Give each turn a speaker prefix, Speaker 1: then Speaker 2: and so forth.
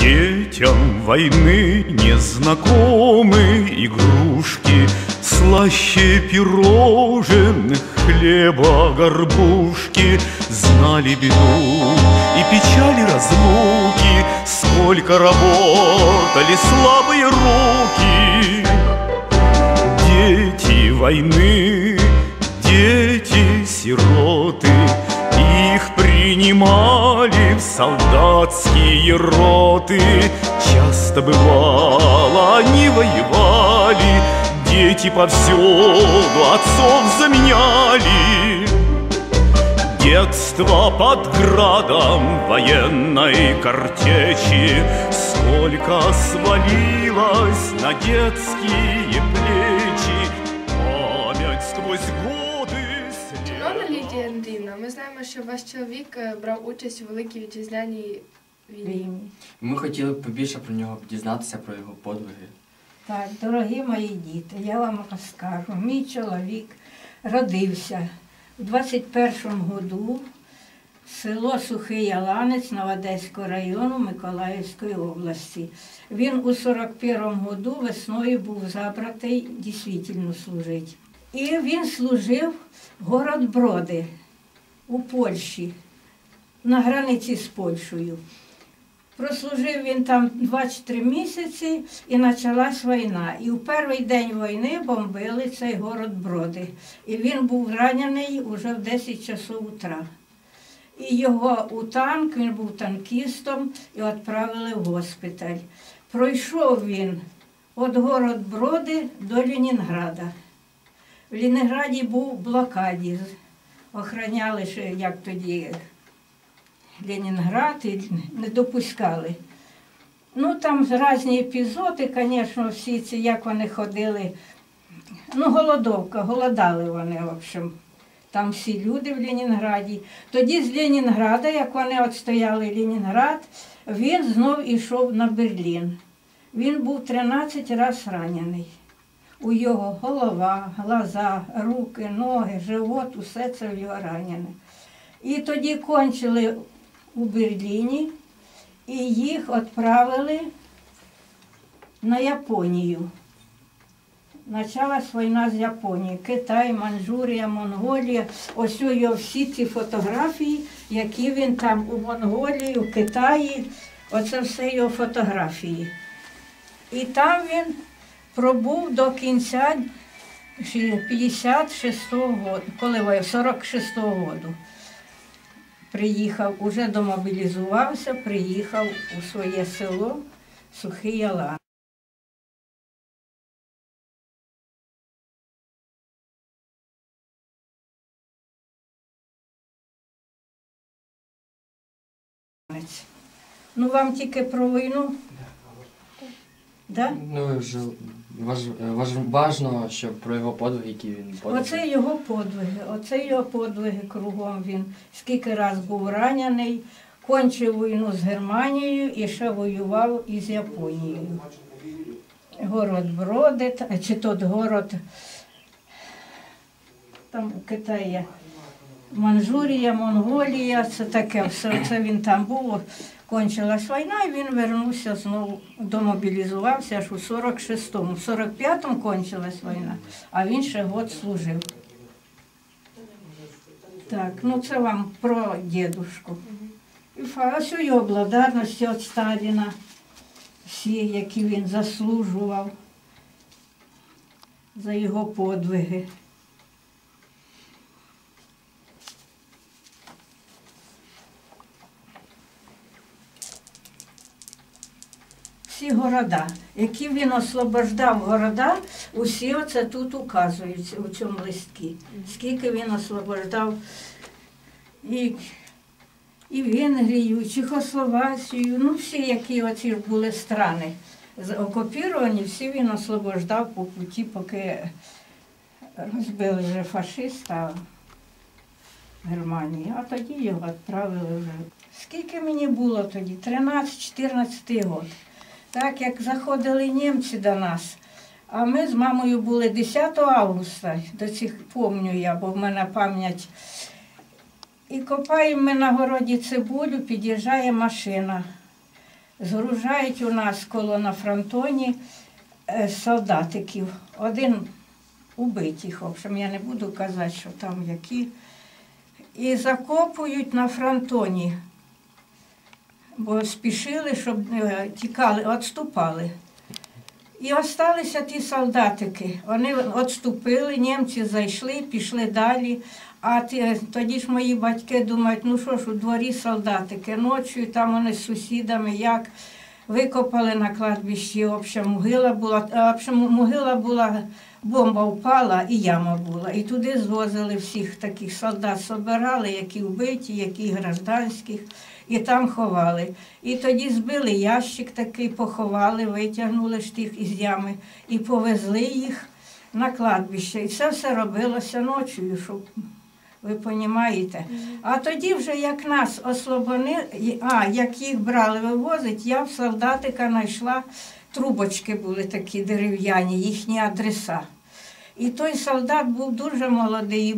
Speaker 1: Детям войны незнакомы игрушки Слаще пирожных хлеба горбушки. Знали беду и печали разлуки Сколько работали слабые руки. Дети войны, солдатские роты Часто бывало, они воевали Дети повсюду отцов заменяли Детство под градом военной картечи Сколько свалилось на детские плечи Память сквозь годы
Speaker 2: Шановна Лідія Андріївна, ми знаємо, що ваш чоловік е, брав участь у Великій Вітчизняній війні.
Speaker 3: Війні.
Speaker 4: Ми хотіли б побільше про нього дізнатися про його подвиги.
Speaker 3: Так, дорогі мої діти, я вам розкажу. Мій чоловік родився у 21-му году село Сухий Яланець Новодеського району Миколаївської області. Він у 41-му году весною був забратий дійсно служити. І він служив в город Броди у Польщі, на границі з Польщею. Прослужив він там 23 місяці і почалась війна. І в перший день війни бомбили цей город Броди. І він був ранений уже в 10 часов утра. І його у танк, він був танкістом, і відправили в госпіталь. Пройшов він від город Броди до Ленінграда. В Ленінграді був блокаді. Охраняли ще, як тоді Ленінград і не допускали. Ну, там різні епізоди, звісно, всі ці, як вони ходили. Ну, голодовка, голодали вони, в общем. Там всі люди в Ленінграді. Тоді з Ленінграда, як вони відстояли Ленінград, він знов ішов на Берлін. Він був 13 разів ранений. У його голова, глаза, руки, ноги, живот, усе це в його ранене. І тоді кончили у Берліні і їх відправили на Японію. Почалась війна з Японією. Китай, Манчжурія, Монголія. Ось у його всі ці фотографії, які він там у Монголії, у Китаї. Оце все його фотографії. І там він пробув до кінця 56-го року, коли 46-го року приїхав, уже домобілізувався, приїхав у своє село Сухий Ялан. Ну, вам тільки про війну? Да?
Speaker 4: Ну, вже важ, важ, важно, щоб про його подвиги, які він подвиг.
Speaker 3: Оце його подвиги, оце його подвиги кругом він. Скільки раз був ранений, кончив війну з Германією і ще воював із Японією. Город Броди, та- чи тот город, там Китаї, Манчжурія, Монголія, це таке все. Це він там був. Кончилась війна, і він вернувся знову, домобілізувався аж у 46-му. В 45-му кончилась війна, а він ще год служив. Так, ну це вам про дідушку. І у його благодарності від Сталіна, всі, які він заслужував за його подвиги. Всі города, які він освобождав города, усі оце тут указуються у цьому листці. Скільки він освобождав і, і Венгрію, і Чехословацію, ну всі, які оці були страни окуповані, всі він освобождав по путі, поки розбили вже фашиста Германії, а тоді його відправили вже. Скільки мені було тоді? 13-14 год. Так як заходили німці до нас, а ми з мамою були 10 августа, до цих пам'ятаю я, бо в мене пам'ять. І копаємо ми на городі цибулю, під'їжджає машина. згружають у нас коло на фронтоні е, солдатиків. Один убитих, в общем, я не буду казати, що там які. І закопують на фронтоні, бо спішили, щоб е, тікали, відступали. І осталися ті солдатики. Вони відступили, німці зайшли, пішли далі. А ті, тоді ж мої батьки думають, ну що ж, у дворі солдатики, ночі там вони з сусідами як викопали на кладбищі, обща могила була, а, обща могила була, бомба впала і яма була. І туди звозили всіх таких солдат, собирали, які вбиті, які гражданських, і там ховали. І тоді збили ящик такий, поховали, витягнули ж тих із ями і повезли їх на кладбище. І це все робилося ночою, щоб ви розумієте. А тоді вже як нас ослобони, а як їх брали вивозить, я в солдатика знайшла трубочки були такі дерев'яні, їхні адреса. І той солдат був дуже молодий,